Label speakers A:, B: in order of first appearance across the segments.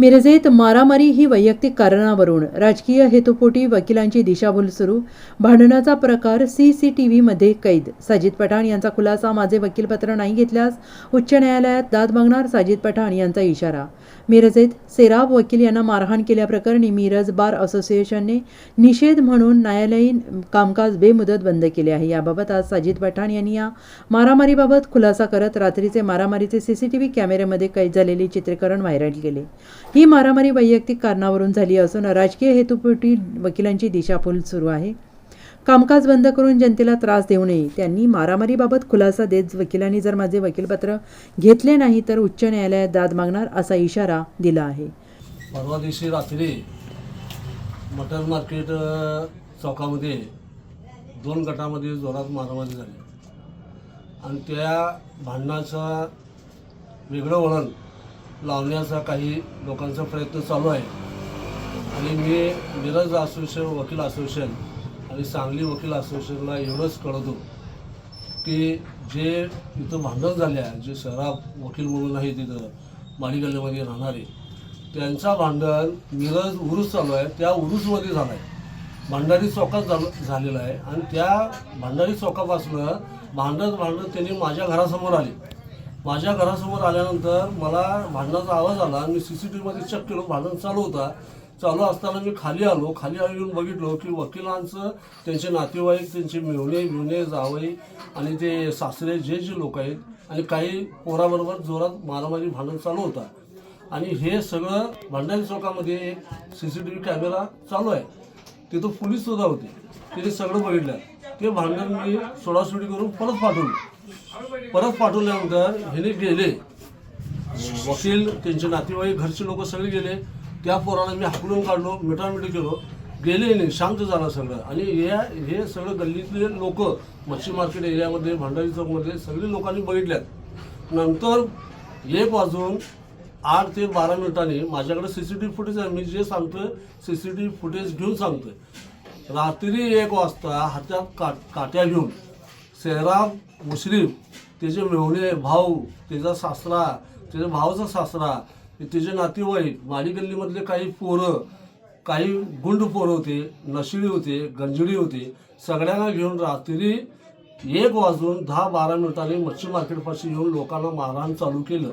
A: मिरजेत मारामारी ही वैयक्तिक कारणावरून राजकीय हेतुपोटी वकिलांची दिशाभूल सुरू. भांडणाचा प्रकार सी सी टी व्हीमध्ये कैद. साजिद पठाण यांचा खुलासा माझे वकीलपत्र नाही घेतल्यास उच्च न्यायालयात दाद मागणार साजिद पठाण यांचा इशारा. मिरजेत सेराब वकील यांना मारहाण केल्याप्रकरणी मिरज बार असोसिएशनने निषेध म्हणून न्यायालयीन कामकाज बेमुदत बंद केले आहे. याबाबत आज साजिद पठाण यांनी या मारामारीबाबत खुलासा करत रात्रीचे मारामारीचे सीसीटीव्ही कॅमेऱ्यामध्ये कैद झालेले चित्रीकरण व्हायरल केले. ही मारामारी वैयक्तिक कारणावरून झाली असून राजकीय हेतुपोटी वकिलांची दिशाभूल सुरू आहे. कामकाज बंद करून जनतेला त्रास देऊ नये त्यांनी मारामारीबाबत खुलासा देत वकिलांनी जर माझे वकीलपत्र घेतले नाही तर उच्च न्यायालयात दाद मागणार असा इशारा दिला आहे.
B: परवा दिवशी रात्री मटर मार्केट चौकामध्ये दोन गटामध्ये जोरात मारामारी झाली. आणि त्या भांडणाचं वेगळं वळण लावण्याचा काही लोकांचा प्रयत्न चालू आहे. आणि मी मिरज असोसिएशन वकील असोसिएशन आणि सांगली वकील असोसिएशनला एवढंच कळवतो की जे इथं भांडण झाले आहे जे शहरा वकील म्हणून आहे तिथं माळीगल्लीमध्ये राहणारे त्यांचा भांडण मिरज उरूस चालू आहे. त्या उरूसमध्ये झालं आहे भांडारी चौकात झालं झालेला आहे. आणि त्या भांडारी चौकापासून भांडत भांडत त्यांनी माझ्या घरासमोर आले. माझ्या घरासमोर आल्यानंतर मला भांडणाचा आवाज आला मी सी सी टी व्हीमध्ये चेक केलो भांडण चालू होता. चालू असताना मी खाली आलो खाली येऊन बघितलो की वकिलांचं त्यांचे नातेवाईक त्यांचे मिळवणे मिळवणे जावई आणि ते सासरे जे जे लोक आहेत आणि काही पोराबरोबर जोरात मारामारी भांडण चालू होता. आणि हे सगळं भांडारी चौकामध्ये एक C C T V camera चालू आहे. तिथं पोलीससुद्धा होते. तिथे सगळं बघितलं. ते भांडण मी सोडासोडी करून परत पाठवलं. परत पाठवल्यानंतर ह्याने गेले. वकील त्यांचे नातेवाईक घरचे लोक सगळे गेले. त्या पोराला मी हाकलून काढलो मिठामिठी केलो. गेले नाही शांत झालं सगळं. आणि या हे सगळं गल्लीतले लोक मच्छी मार्केट एरियामध्ये भंडारी चौकमध्ये सगळे लोकांनी बघितल्यात. नंतर एक वाजून आठ ते बारा मिनिटांनी माझ्याकडे C C T V footage आहे. मी जे सांगतोय C C T V footage घेऊन सांगतोय. रात्री एक वाजता हातात का काट्या घेऊन सेहराम मुस्लिम त्याचे मेहुणे भाऊ त्याचा सासरा त्याच्या भावाचा सासरा त्याचे नातेवाईक माडी गल्लीमधले काही पोरं काही गुंड पोरं होते नशिळी होते गंजडी होते सगळ्यांना घेऊन रात्री एक वाजून दहा बारा मिनिटांनी मच्छी मार्केटपाशी येऊन लोकांना मारहाण चालू केलं.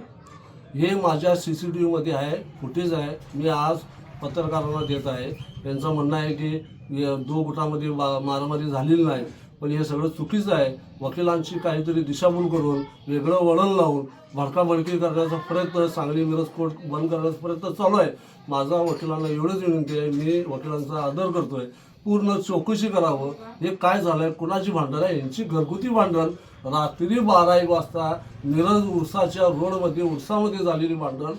B: हे माझ्या सी सी टी व्हीमध्ये आहे फुटेज आहे मी आज पत्रकारांना देत आहे. त्यांचं म्हणणं आहे की दो गुटामध्ये मा मारामारी झालेली नाही. पण हे सगळं चुकीचं आहे. वकिलांची काहीतरी दिशाभूल करून वेगळं वळण लावून भडकाभडकी करण्याचा प्रयत्न सांगली मिरज कोर्ट बंद करण्याचा प्रयत्न चालू आहे. माझा वकिलांना एवढंच विनंती आहे. मी वकिलांचा आदर करतोय. पूर्ण चौकशी करावं. हे काय झालंय? कुणाची भांडण आहे? यांची घरगुती भांडण. रात्री बारा एक वाजता मिरज उरसाच्या रोडमध्ये उरसामध्ये झालेली भांडण.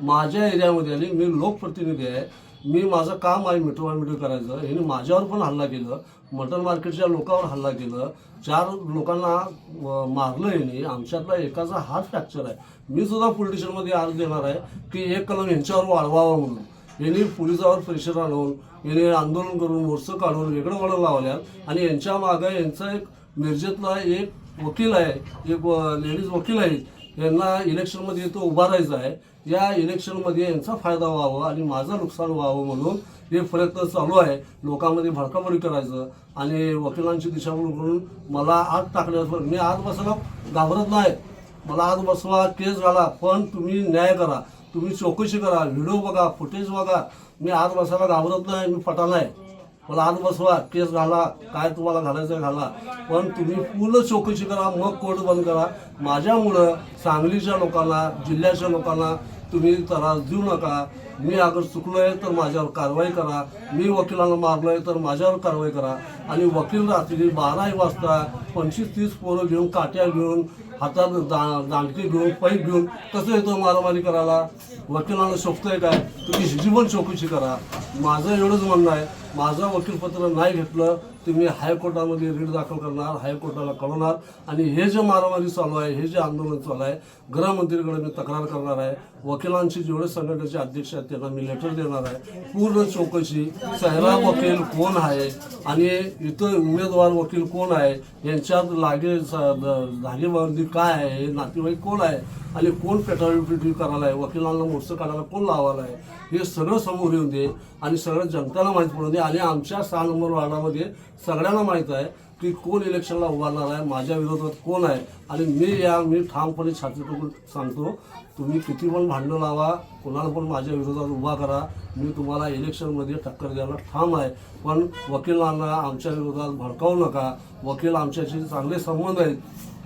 B: माझ्या एरियामध्ये आणि मी लोकप्रतिनिधी आहे. मी माझं काम आहे मिठवा मिठू करायचं. यांनी माझ्यावर पण हल्ला केलं. मटन मार्केटच्या लोकांवर हल्ला केलं. चार लोकांना मारलं ह्याने. आमच्यातला एकाचा हात फ्रॅक्चर आहे. मी सुद्धा पोलीस स्टेशनमध्ये अर्ज देणार आहे की एक कलम यांच्यावर वाढवावा म्हणून. यांनी पोलिसावर प्रेशर आणून याने आंदोलन करून मोर्चं काढून वेगळं वळण लावल्यात. आणि यांच्या मागं यांचा एक मिरजेतला एक वकील आहे. एक लेडीज वकील आहे. यांना इलेक्शनमध्ये तो उभा आहे. या इलेक्शनमध्ये यांचा फायदा व्हावा आणि माझं नुकसान व्हावं म्हणून हे प्रयत्न चालू आहे. लोकांमध्ये भडकाबडी करायचं आणि वकिलांची दिशाभूल करून मला आत टाकण्याचं मी आत बसायला घाबरत नाही. मला आत बसवा केस घाला पण तुम्ही न्याय करा. तुम्ही चौकशी करा व्हिडिओ बघा फुटेज बघा. मी आत बसायला घाबरत नाही मी फटा नाही. मला आत बसवा केस घाला काय तुम्हाला घालायचं घाला. पण तुम्ही पूर्ण चौकशी करा मग कोर्ट बंद करा. माझ्यामुळं सांगलीच्या लोकांना जिल्ह्याच्या लोकांना तुम्ही त्रास देऊ नका. मी अगर चुकलोय तर माझ्यावर कारवाई करा. मी वकिलांना मारलोय तर माझ्यावर कारवाई करा. आणि वकील रात्री बारा वाजता पंचवीस तीस पोरं घेऊन काट्या घेऊन हातात दा दांडके घेऊन पाईप घेऊन कसं येतो मारामारी करायला? वकिलांना आहे काय? तुम्ही जीवन चौकशी करा. माझं एवढंच म्हणणं आहे. माझं वकीलपत्र नाही घेतलं तर मी हायकोर्टामध्ये रीट दाखल करणार हायकोर्टाला कळवणार. आणि हे जे मारामारी चालू आहे हे जे आंदोलन चालू आहे गृहमंत्रीकडे मी तक्रार करणार आहे. वकिलांशी जेवढे संघटनेचे अध्यक्ष आहेत त्यांना मी लेटर देणार आहे. पूर्ण चौकशी सहरा वकील कोण आहे? आणि इथं उमेदवार वकील कोण आहे? यांच्यात लागे धागेबंदी काय आहे? हे नातेवाईक कोण आहे? आणि कोण पेटाळी करायला आहे वकिलांना मोर्चा काढायला कोण लावायला आहे हे सगळं समोर येऊन दे आणि सगळ्या जनतेला माहीत पडून दे आणि आमच्या सहा नंबर वार्डामध्ये सगळ्यांना माहीत आहे की कोण इलेक्शनला उभारणार आहे माझ्या विरोधात कोण आहे? आणि मी या मी ठामपणे छाती टोकून सांगतो तुम्ही किती पण भांडणं लावा कोणाला पण माझ्या विरोधात उभा करा. मी तुम्हाला इलेक्शनमध्ये टक्कर द्यायला ठाम आहे. पण वकिलांना आमच्या विरोधात भडकावू नका. वकील आमच्याशी चांगले संबंध आहेत.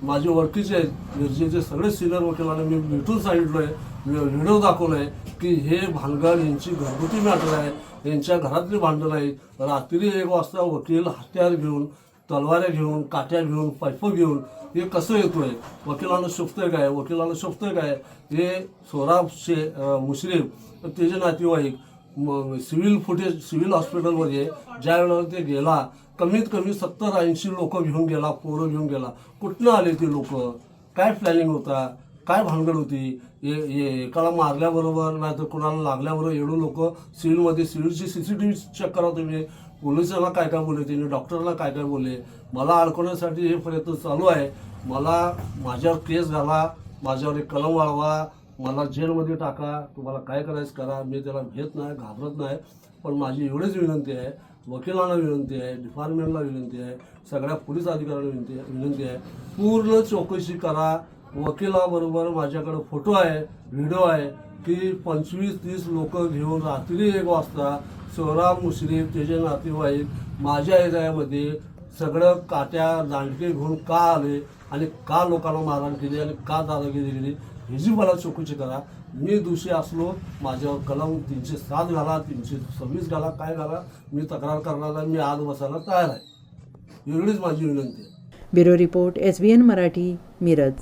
B: माझे ओळखीचे आहेत. मिरजेचे सगळे सिनियर वकिलांना मी भेटून सांगितलो आहे व्हिडिओ दाखवलं आहे की हे भानगड यांची घरगुती मॅटर आहे. यांच्या घरातली भांडण आहे रात्री एक वाजता वकील हत्यार घेऊन तलवाऱ्या घेऊन काट्या घेऊन पाईप घेऊन हे कसं येतोय? वकिलांना शोभतं काय? वकिलांना शोभतं काय? हे सोराब शे मुश्रीफ त्याचे नातेवाईक मग सिव्हिल फुटेज सिव्हिल हॉस्पिटलमध्ये ज्या वेळेला ते गेला कमीत कमी सत्तर ऐंशी लोक घेऊन गेला पोरं घेऊन गेला. कुठनं आले ते लोक? काय प्लॅनिंग होता? काय भानगड होती? एकाला मारल्याबरोबर नाही तर कोणाला लागल्याबरोबर एवढं लोक सिव्हिलमध्ये सिव्हिलची C C T V check करा तुम्ही. पोलिसाला काय काय बोलले त्यांनी? डॉक्टरला काय काय बोलले? मला अडकवण्यासाठी हे प्रयत्न चालू आहे. मला माझ्यावर केस घाला माझ्यावर एक कलम वाढवा मला जेलमध्ये टाका. तुम्हाला काय करायचं करा? मी त्याला घेत नाही घाबरत नाही. पण माझी एवढीच विनंती आहे वकिलांना विनंती आहे डिपार्टमेंटला विनंती आहे सगळ्या पोलीस अधिकाऱ्यांना विनंती आहे विनंती आहे पूर्ण चौकशी करा. वकिलाबरोबर माझ्याकडे फोटो आहे व्हिडिओ आहे की पंचवीस तीस लोक घेऊन रात्री एक वाजता सोहराब मुश्रीफ त्याचे नातेवाईक माझ्या एरियामध्ये सगळं काट्या दांडके घेऊन का आले आणि का लोकांना मारहाण केली आणि का दादागिरी केली ह्याची मला चौकशी करा. मी दोषी असलो माझ्यावर कलम तीनशे सात घाला तीनशे सव्वीस घाला काय घाला मी तक्रार करणार मी आज बसायला तयार आहे. एवढीच माझी विनंती आहे.
A: Bureau report S B N Marathi Miraj.